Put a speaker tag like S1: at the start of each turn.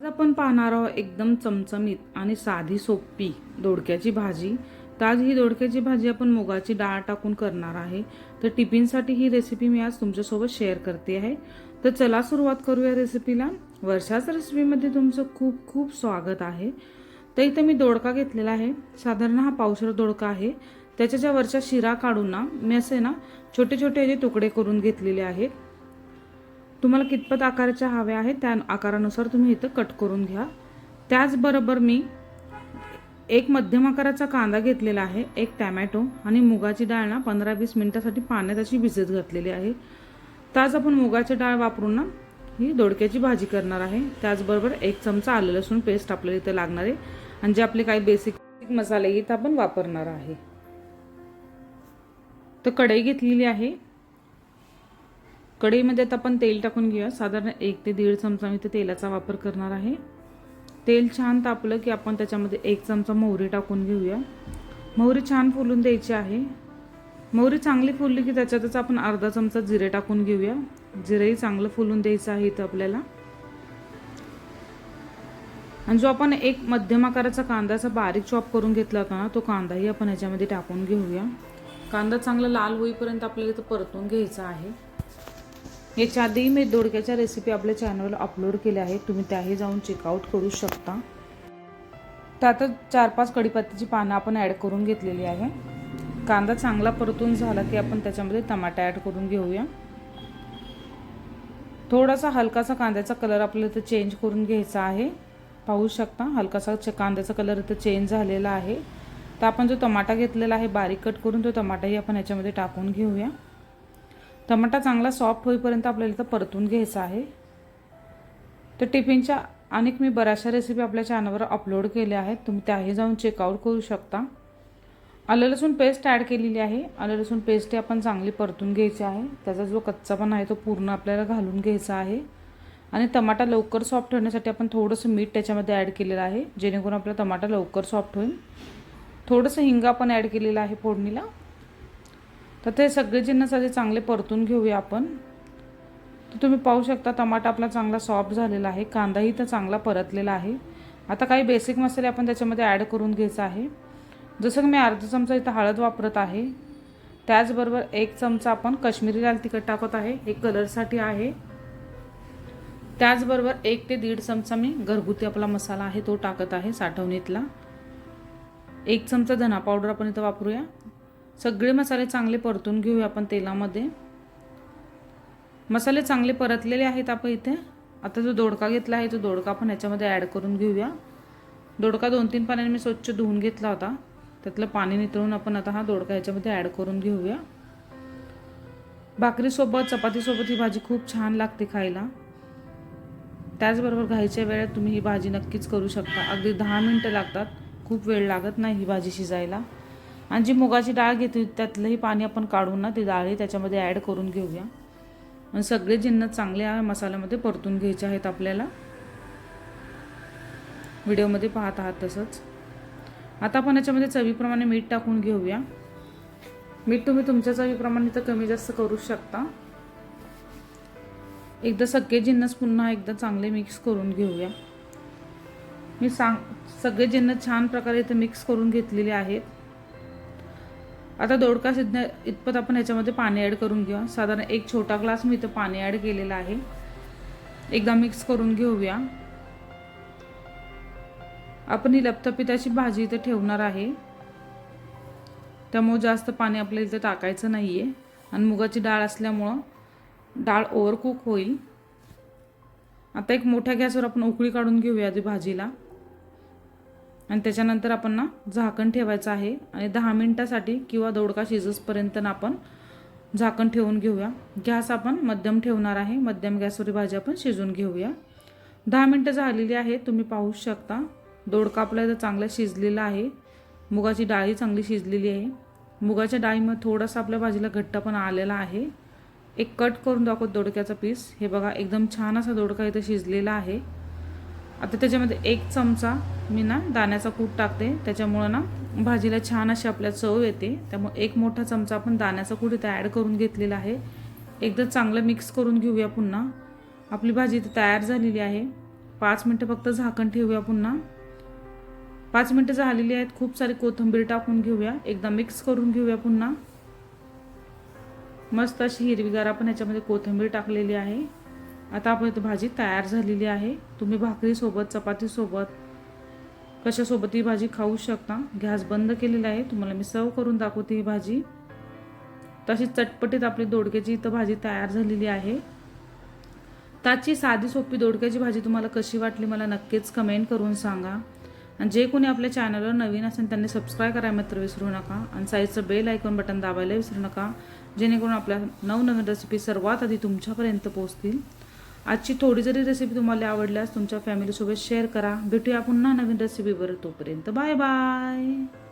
S1: आज आपण पाहणार आहोत एकदम चमचमीत आणि साधी सोपी दोडक्याची भाजी. तर आज ही दोडक्याची भाजी आपण मुगाची डाळ टाकून करणार आहे. तर टिफिनसाठी ही रेसिपी मी आज तुमच्यासोबत शेअर करते आहे. तर चला सुरुवात करूया रेसिपीला वर्षाच रेसिपीमध्ये तुमचं खूप खूप स्वागत आहे. तर इथं मी दोडका घेतलेला आहे. साधारण हा पावसाळ दोडका आहे. त्याच्या ज्या वरच्या शिरा काढून ना मी असे ना छोटे छोटे याचे तुकडे करून घेतलेले आहेत. तुम्हाला कितपत आकाराच्या हव्या आहेत त्या आकारानुसार तुम्ही इथं कट करून घ्या. त्याचबरोबर मी एक मध्यम आकाराचा कांदा घेतलेला आहे एक टॅमॅटो आणि मुगाची डाळ ना पंधरा वीस मिनिटासाठी पाण्यात अशी भिजत घातलेली आहे. त्याच आपण मुगाची डाळ वापरून ना ही दोडक्याची भाजी करणार आहे. त्याचबरोबर एक चमचा आलं लसूण पेस्ट आपल्याला इथं लागणार आहे आणि जे आपले काही बेसिक मसाले इथं आपण वापरणार आहे. तर कढई घेतलेली आहे. कढईमध्ये आता आपण तेल टाकून घेऊया. साधारण एक ते दीड चमचा मी इथे तेलाचा वापर करणार आहे. तेल छान तापलं की आपण त्याच्यामध्ये एक चमचा मोहरी टाकून घेऊया. मोहरी छान फुलून द्यायची आहे. मोहरी चांगली फुलली की त्याच्यातच आपण अर्धा चमचा जिरे टाकून घेऊया. जिरेही चांगलं फुलून द्यायचं आहे इथं आपल्याला. आणि जो आपण एक मध्यम आकाराचा कांद्याचा बारीक चॉप करून घेतला होता ना तो कांदाही आपण ह्याच्यामध्ये टाकून घेऊया. कांदा चांगला लाल होईपर्यंत आपल्याला इथं परतून घ्यायचा आहे. याच्या आधी मी दोडक्याच्या रेसिपी आपल्या चॅनलवर अपलोड केल्या आहेत. तुम्ही त्याही जाऊन चेकआउट करू शकता. तर आता चार पाच कढीपत्त्याची पानं आपण ॲड करून घेतलेली आहे. कांदा चांगला परतून झाला की आपण त्याच्यामध्ये टमाटा ॲड करून घेऊया. थोडासा हलकासा कांद्याचा कलर आपल्याला इथं चेंज करून घ्यायचा आहे. पाहू शकता हलकासा कांद्याचा कलर इथं चेंज झालेला आहे. तर आपण जो टमाटा घेतलेला आहे बारीक कट करून तो टमाटाही आपण याच्यामध्ये टाकून घेऊया. टमाटा चांगला सॉफ्ट होईपर्यंत आपल्याला इथं परतून घ्यायचा आहे. तर टिफिनच्या अनेक मी बऱ्याचशा रेसिपी आपल्या चॅनलवर अपलोड केल्या आहेत. तुम्ही त्याही जाऊन चेकआउट करू शकता. आलं लसूण पेस्ट ॲड केलेली आहे. आलं लसूण पेस्ट ही आपण चांगली परतून घ्यायची आहे. त्याचा जो कच्चापणा आहे तो पूर्ण आपल्याला घालून घ्यायचा आहे. आणि टमाटा लवकर सॉफ्ट होण्यासाठी आपण थोडंसं मीठ त्याच्यामध्ये ॲड केलेलं आहे. जेणेकरून आपला टमाटा लवकर सॉफ्ट होईल. थोडंसं हिंग आपण ॲड केलेलं आहे फोडणीला. तर ते सगळे जिन्नस आधी चांगले परतून घेऊया आपण. तर तुम्ही पाहू शकता टमाटा आपला चांगला सॉफ्ट झालेला आहे. कांदाही तर चांगला परतलेला आहे. आता काही बेसिक मसाले आपण त्याच्यामध्ये ॲड करून घ्यायचा आहे. जसं की मी अर्धा चमचा इथं हळद वापरत आहे. त्याचबरोबर एक चमचा आपण कश्मीरी लाल तिखट टाकत आहे. हे कलरसाठी आहे. त्याचबरोबर एक ते दीड चमचा मी घरगुती आपला मसाला आहे तो टाकत आहे साठवणीतला. एक चमचा धना पावडर आपण इथं वापरूया. सगळे मसाले चांगले परतून घेऊया आपण तेलामध्ये. मसाले चांगले परतलेले आहेत आपण इथे. आता जो दोडका घेतला आहे तो दोडका आपण याच्यामध्ये ॲड करून घेऊया. दोडका दोन तीन पाण्याने मी स्वच्छ धुवून घेतला होता. त्यातलं पाणी नितळून आपण आता हा दोडका याच्यामध्ये ॲड करून घेऊया. भाकरीसोबत चपातीसोबत ही भाजी खूप छान लागते खायला. त्याचबरोबर घाईच्या वेळेत तुम्ही ही भाजी नक्कीच करू शकता. अगदी दहा मिनटं लागतात. खूप वेळ लागत नाही ही भाजी शिजायला. आणि जी मुगाची डाळ घेतली त्यातलंही पाणी आपण काढून ना ती डाळही त्याच्यामध्ये ॲड करून घेऊया. आणि सगळे जिन्नस चांगले मसाल्यामध्ये परतून घ्यायचे आहेत आपल्याला. व्हिडिओमध्ये पाहत आहात तसंच. आता आपण याच्यामध्ये चवीप्रमाणे मीठ टाकून घेऊया. मीठ तुम्ही तुमच्या चवीप्रमाणे तर कमी जास्त करू शकता. एकदा सगळे जिन्नस पुन्हा एकदा चांगले मिक्स करून घेऊया. मी सांग सगळे जिन्नस छान प्रकारे इथे मिक्स करून घेतलेले आहेत. आता दोडका सिद्ध इतपत आपण याच्यामध्ये पाणी ॲड करून घेऊया. साधारण एक छोटा ग्लास मी इथं पाणी ॲड केलेलं आहे. एकदा मिक्स करून घेऊया. आपण ही लपतपिताची भाजी इथं ठेवणार आहे. त्यामुळं जास्त पाणी आपल्याला इथं टाकायचं नाही आहे आणि मुगाची डाळ असल्यामुळं डाळ ओव्हरकुक होईल. आता एक मोठ्या गॅसवर आपण उकळी काढून घेऊया आधी भाजीला. आणि त्याच्यानंतर आपण ना झाकण ठेवायचं आहे. आणि दहा मिनटासाठी किंवा दोडका शिजसपर्यंत ना आपण झाकण ठेवून घेऊया. गॅस आपण मध्यम ठेवणार आहे. मध्यम गॅसवरील भाजी आपण शिजून घेऊया. दहा मिनटं झालेली आहे तुम्ही पाहू शकता. दोडका आपला इथं चांगला शिजलेला आहे. मुगाची डाळी चांगली शिजलेली आहे. मुगाच्या डाळीमध्ये थोडासा आपल्या भाजीला घट्ट पण आलेला आहे. एक कट करून दाखवत दोडक्याचा पीस. हे बघा एकदम छान असा दोडका इथं शिजलेला आहे. आता त्याच्यामध्ये एक चमचा मी ना दाण्याचा कूट टाकते. त्याच्यामुळं ना भाजीला छान अशी आपल्या चव येते. त्यामुळे एक मोठा चमचा आपण दाण्याचा कूट इथे ॲड करून घेतलेला आहे. एकदा चांगलं मिक्स करून घेऊया पुन्हा. आपली भाजी इथे तयार झालेली आहे. पाच मिनटं फक्त झाकण ठेवूया पुन्हा. पाच मिनटं झालेली आहेत. खूप सारी कोथिंबीर टाकून घेऊया. एकदा मिक्स करून घेऊया पुन्हा. मस्त अशी हिरवीगार आपण ह्याच्यामध्ये कोथिंबीर टाकलेली आहे. आता आपण इथं भाजी तयार झालेली आहे. तुम्ही भाकरीसोबत चपातीसोबत कशासोबत ही भाजी खाऊ शकता? गॅस बंद केलेला आहे. तुम्हाला मी सर्व करून दाखवते ही भाजी. तशी चटपटीत आपली दोडक्याची इथं भाजी तयार झालेली आहे. त्याची साधी सोपी दोडक्याची भाजी तुम्हाला कशी वाटली मला नक्कीच कमेंट करून सांगा. आणि जे कोणी आपल्या चॅनलवर नवीन असेल त्यांनी सबस्क्राईब करायला मात्र विसरू नका. आणि साईडचं बेल आयकॉन बटन दाबायला विसरू नका. जेणेकरून आपल्या नवनवीन रेसिपी सर्वात आधी तुमच्यापर्यंत पोहोचतील. आजची थोडी जरी रेसिपी तुम्हाला आवडल्यास तुमच्या फॅमिलीसोबत शेअर करा. भेटूया पुन्हा नवीन रेसिपीवर तोपर्यंत. Bye bye